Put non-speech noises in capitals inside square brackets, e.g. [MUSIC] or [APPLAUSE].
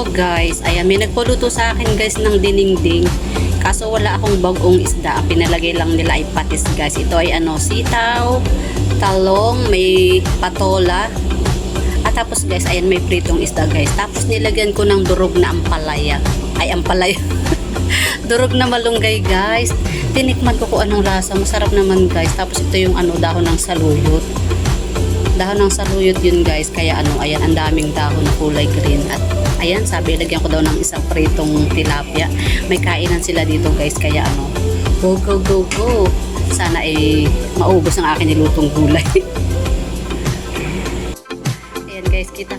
Guys, ayan may nagpuluto sa akin guys ng dinengding. Kaso wala akong bagong isda, pinalagay lang nila ay patis guys. Ito ay ano, sitaw, talong, may patola. At tapos guys, ayan may pritong isda guys. Tapos nilagyan ko ng durog na ampalaya. Ay ampalaya. [LAUGHS] durog na malunggay guys. Tinikman ko kung anong lasa. Masarap naman guys. Tapos ito yung ano, dahon ng saluyot dahon ng saluyot yun guys kaya ano ayan ang daming dahon na kulay green at ayan sabi lagyan ko daw ng isang pritong tilapia. May kainan sila dito guys kaya ano go go go go. Sana ay maubos ang akin nilutong gulay. [LAUGHS] Ayan guys kita